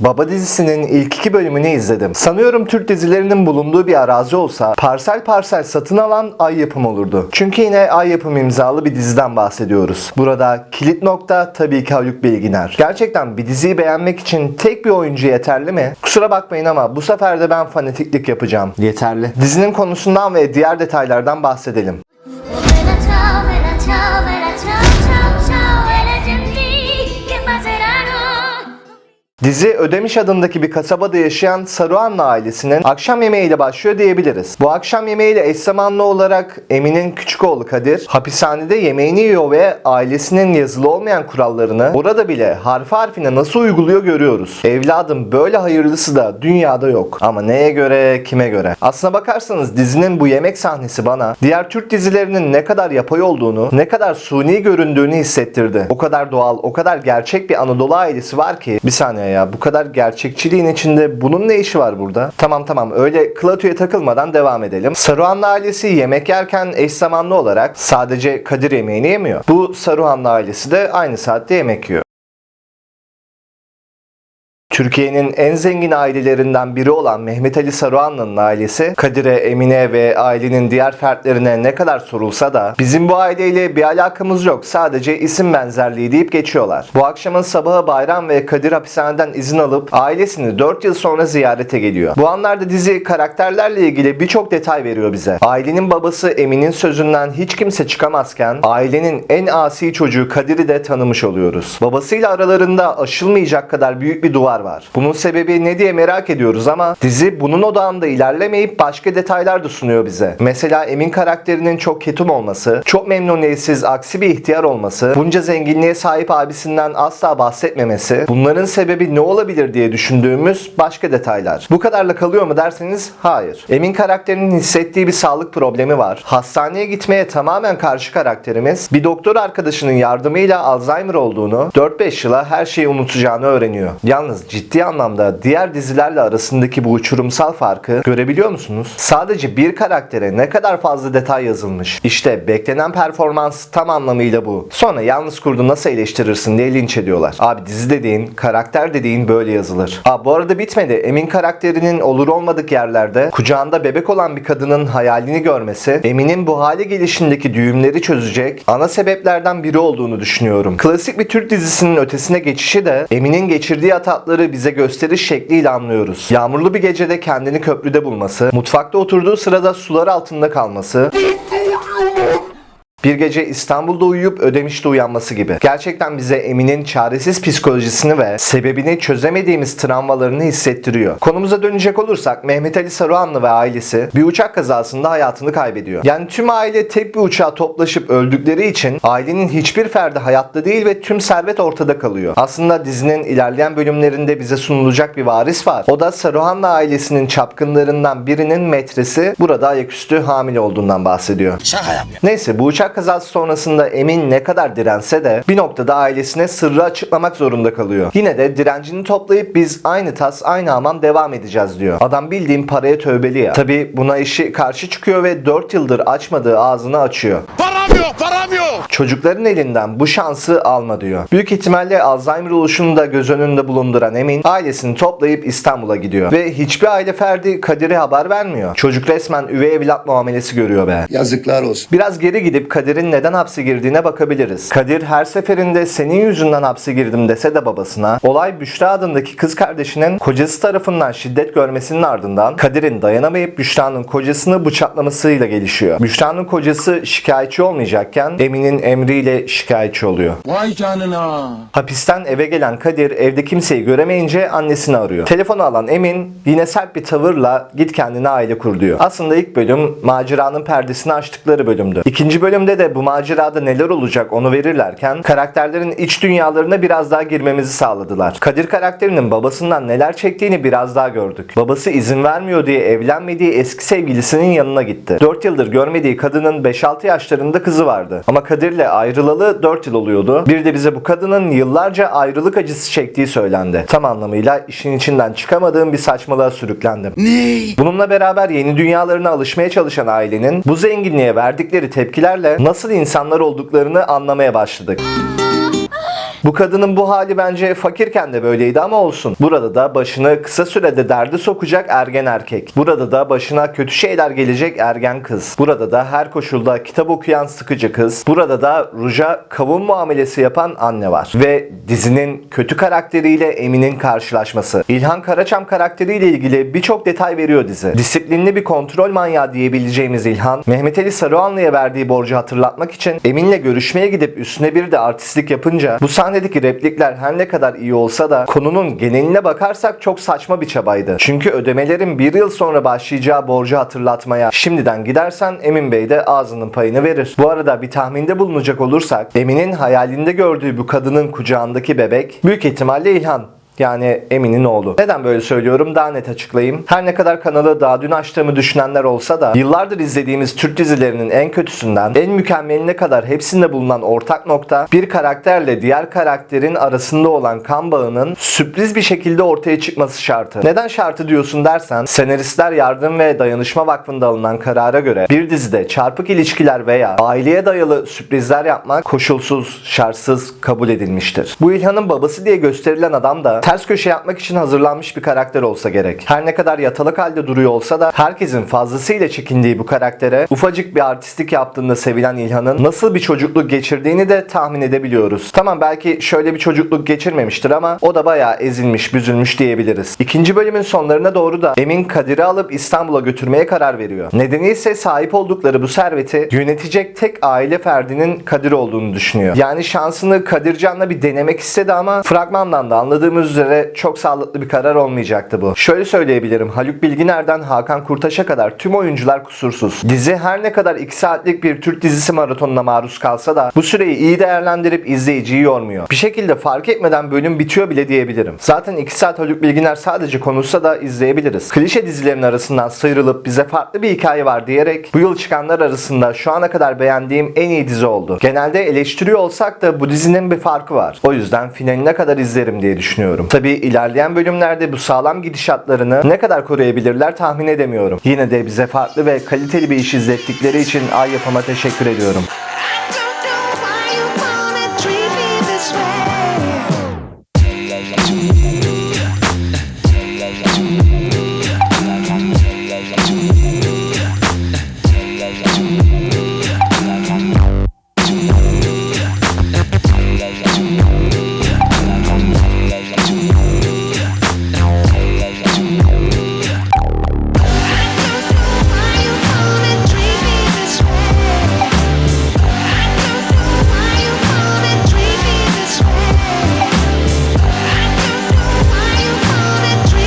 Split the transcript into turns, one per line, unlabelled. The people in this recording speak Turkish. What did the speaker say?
Baba dizisinin ilk iki bölümünü izledim. Sanıyorum Türk dizilerinin bulunduğu bir arazi olsa parsel parsel satın alan Ay Yapım olurdu. Çünkü yine Ay Yapım imzalı bir diziden bahsediyoruz. Burada kilit nokta tabii ki Haluk Bilginer. Gerçekten bir diziyi beğenmek için tek bir oyuncu yeterli mi? Kusura bakmayın ama bu sefer de ben fanatiklik yapacağım. Yeterli. Dizinin konusundan ve diğer detaylardan bahsedelim. Dizi Ödemiş adındaki bir kasabada yaşayan Saruhanlı ailesinin akşam yemeğiyle başlıyor diyebiliriz. Bu akşam yemeğiyle eş zamanlı olarak Emin'in küçük oğlu Kadir hapishanede yemeğini yiyor ve ailesinin yazılı olmayan kurallarını orada bile harfi harfine nasıl uyguluyor görüyoruz. Evladım böyle hayırlısı da dünyada yok. Ama neye göre kime göre? Aslına bakarsanız dizinin bu yemek sahnesi bana diğer Türk dizilerinin ne kadar yapay olduğunu, ne kadar suni göründüğünü hissettirdi. O kadar doğal, o kadar gerçek bir Anadolu ailesi var ki bir saniye ya bu kadar gerçekçiliğin içinde bunun ne işi var burada? Tamam tamam öyle klatüye takılmadan devam edelim. Saruhanlı ailesi yemek yerken eş zamanlı olarak sadece Kadir yemeğini yemiyor. Bu Saruhanlı ailesi de aynı saatte yemek yiyor. Türkiye'nin en zengin ailelerinden biri olan Mehmet Ali Saruhanlı'nın ailesi Kadir'e, Emine ve ailenin diğer fertlerine ne kadar sorulsa da bizim bu aileyle bir alakamız yok. Sadece isim benzerliği deyip geçiyorlar. Bu akşamın sabahı bayram ve Kadir hapishaneden izin alıp ailesini 4 yıl sonra ziyarete geliyor. Bu anlarda dizi karakterlerle ilgili birçok detay veriyor bize. Ailenin babası Emin'in sözünden hiç kimse çıkamazken ailenin en asi çocuğu Kadir'i de tanımış oluyoruz. Babasıyla aralarında aşılmayacak kadar büyük bir duvar var. Bunun sebebi ne diye merak ediyoruz ama dizi bunun odağında ilerlemeyip başka detaylar da sunuyor bize. Mesela Emin karakterinin çok ketum olması, çok memnuniyetsiz aksi bir ihtiyar olması, bunca zenginliğe sahip abisinden asla bahsetmemesi, bunların sebebi ne olabilir diye düşündüğümüz başka detaylar. Bu kadarla kalıyor mu derseniz hayır. Emin karakterinin hissettiği bir sağlık problemi var. Hastaneye gitmeye tamamen karşı karakterimiz bir doktor arkadaşının yardımıyla Alzheimer olduğunu, 4-5 yıla her şeyi unutacağını öğreniyor. Yalnız ciddi anlamda diğer dizilerle arasındaki bu uçurumsal farkı görebiliyor musunuz? Sadece bir karaktere ne kadar fazla detay yazılmış. İşte beklenen performans tam anlamıyla bu. Sonra yalnız kurdu nasıl eleştirirsin diye linç ediyorlar. Abi dizi dediğin, karakter dediğin böyle yazılır. Aa bu arada bitmedi. Emin karakterinin olur olmadık yerlerde kucağında bebek olan bir kadının hayalini görmesi, Emin'in bu hale gelişindeki düğümleri çözecek ana sebeplerden biri olduğunu düşünüyorum. Klasik bir Türk dizisinin ötesine geçişi de Emin'in geçirdiği atakları bize gösteriş şekliyle anlıyoruz. Yağmurlu bir gecede kendini köprüde bulması, mutfakta oturduğu sırada sular altında kalması, bir gece İstanbul'da uyuyup Ödemiş'te uyanması gibi. Gerçekten bize Emin'in çaresiz psikolojisini ve sebebini çözemediğimiz travmalarını hissettiriyor. Konumuza dönecek olursak Mehmet Ali Saruhanlı ve ailesi bir uçak kazasında hayatını kaybediyor. Yani tüm aile tek bir uçağa toplaşıp öldükleri için ailenin hiçbir ferdi hayatta değil ve tüm servet ortada kalıyor. Aslında dizinin ilerleyen bölümlerinde bize sunulacak bir varis var. O da Saruhanlı ailesinin çapkınlarından birinin metresi burada ayaküstü hamile olduğundan bahsediyor.
Şaka yapıyor.
Neyse bu uçak kazası sonrasında Emin ne kadar dirense de bir noktada ailesine sırrı açıklamak zorunda kalıyor. Yine de direncini toplayıp biz aynı tas aynı hamam devam edeceğiz diyor. Adam bildiğin paraya tövbeli ya. Tabi buna işi karşı çıkıyor ve 4 yıldır açmadığı ağzını açıyor.
Param yok.
Çocukların elinden bu şansı alma diyor. Büyük ihtimalle Alzheimer oluşunu da göz önünde bulunduran Emin ailesini toplayıp İstanbul'a gidiyor. Ve hiçbir aile ferdi Kadir'e haber vermiyor. Çocuk resmen üvey evlat muamelesi görüyor be.
Yazıklar olsun.
Biraz geri gidip Kadir'in neden hapse girdiğine bakabiliriz. Kadir her seferinde senin yüzünden hapse girdim dese de babasına, olay Büşra adındaki kız kardeşinin kocası tarafından şiddet görmesinin ardından Kadir'in dayanamayıp Büşra'nın kocasını bıçaklamasıyla gelişiyor. Büşra'nın kocası şikayetçi olmayacakken Emin'in emriyle şikayetçi oluyor.
Vay canına.
Hapisten eve gelen Kadir evde kimseyi göremeyince annesini arıyor. Telefonu alan Emin yine sert bir tavırla git kendine aile kur diyor. Aslında ilk bölüm maceranın perdesini açtıkları bölümdü. İkinci bölümde de bu macerada neler olacak onu verirlerken karakterlerin iç dünyalarına biraz daha girmemizi sağladılar. Kadir karakterinin babasından neler çektiğini biraz daha gördük. Babası izin vermiyor diye evlenmediği eski sevgilisinin yanına gitti. 4 yıldır görmediği kadının 5-6 yaşlarında kızı vardı. Ama Kadir'le ayrılalı 4 yıl oluyordu. Bir de bize bu kadının yıllarca ayrılık acısı çektiği söylendi. Tam anlamıyla işin içinden çıkamadığım bir saçmalığa sürüklendim.
Ne?
Bununla beraber yeni dünyalarına alışmaya çalışan ailenin bu zenginliğe verdikleri tepkilerle nasıl insanlar olduklarını anlamaya başladık. Bu kadının bu hali bence fakirken de böyleydi ama olsun. Burada da başını kısa sürede derde sokacak ergen erkek. Burada da başına kötü şeyler gelecek ergen kız. Burada da her koşulda kitap okuyan sıkıcı kız. Burada da Ruja kavun muamelesi yapan anne var. Ve dizinin kötü karakteriyle Emin'in karşılaşması. İlhan Karaçam karakteriyle ilgili birçok detay veriyor dizi. Disiplinli bir kontrol manyağı diyebileceğimiz İlhan, Mehmet Ali Saruhanlı'ya verdiği borcu hatırlatmak için Emin'le görüşmeye gidip üstüne bir de artistlik yapınca bu sahnedeki replikler her ne kadar iyi olsa da konunun geneline bakarsak çok saçma bir çabaydı. Çünkü ödemelerin bir yıl sonra başlayacağı borcu hatırlatmaya şimdiden gidersen Emin Bey de ağzının payını verir. Bu arada bir tahminde bulunacak olursak Emin'in hayalinde gördüğü bu kadının kucağındaki bebek büyük ihtimalle İlhan. Yani Emin'in oğlu. Neden böyle söylüyorum daha net açıklayayım. Her ne kadar kanalı daha dün açtığımı düşünenler olsa da yıllardır izlediğimiz Türk dizilerinin en kötüsünden en mükemmeline kadar hepsinde bulunan ortak nokta bir karakterle diğer karakterin arasında olan kan bağının sürpriz bir şekilde ortaya çıkması şartı. Neden şartı diyorsun dersen Senaristler Yardım ve Dayanışma Vakfı'nda alınan karara göre bir dizide çarpık ilişkiler veya aileye dayalı sürprizler yapmak koşulsuz, şartsız kabul edilmiştir. Bu İlhan'ın babası diye gösterilen adam da ters köşe yapmak için hazırlanmış bir karakter olsa gerek. Her ne kadar yatalak halde duruyor olsa da herkesin fazlasıyla çekindiği bu karaktere ufacık bir artistik yaptığında sevilen İlhan'ın nasıl bir çocukluk geçirdiğini de tahmin edebiliyoruz. Tamam belki şöyle bir çocukluk geçirmemiştir ama o da bayağı ezilmiş, büzülmüş diyebiliriz. İkinci bölümün sonlarına doğru da Emin Kadir'i alıp İstanbul'a götürmeye karar veriyor. Nedeni ise sahip oldukları bu serveti yönetecek tek aile ferdinin Kadir olduğunu düşünüyor. Yani şansını Kadircan'la bir denemek istedi ama fragmandan da anladığımız üzere çok sağlıklı bir karar olmayacaktı bu. Şöyle söyleyebilirim. Haluk Bilginer'den Hakan Kurtaş'a kadar tüm oyuncular kusursuz. Dizi her ne kadar 2 saatlik bir Türk dizisi maratonuna maruz kalsa da bu süreyi iyi değerlendirip izleyiciyi yormuyor. Bir şekilde fark etmeden bölüm bitiyor bile diyebilirim. Zaten 2 saat Haluk Bilginer sadece konuşsa da izleyebiliriz. Klişe dizilerin arasından sıyrılıp bize farklı bir hikaye var diyerek bu yıl çıkanlar arasında şu ana kadar beğendiğim en iyi dizi oldu. Genelde eleştiriyor olsak da bu dizinin bir farkı var. O yüzden finaline kadar izlerim diye düşünüyorum. Tabi ilerleyen bölümlerde bu sağlam gidişatlarını ne kadar koruyabilirler tahmin edemiyorum. Yine de bize farklı ve kaliteli bir iş izlettikleri için Ay Yapım'a teşekkür ediyorum.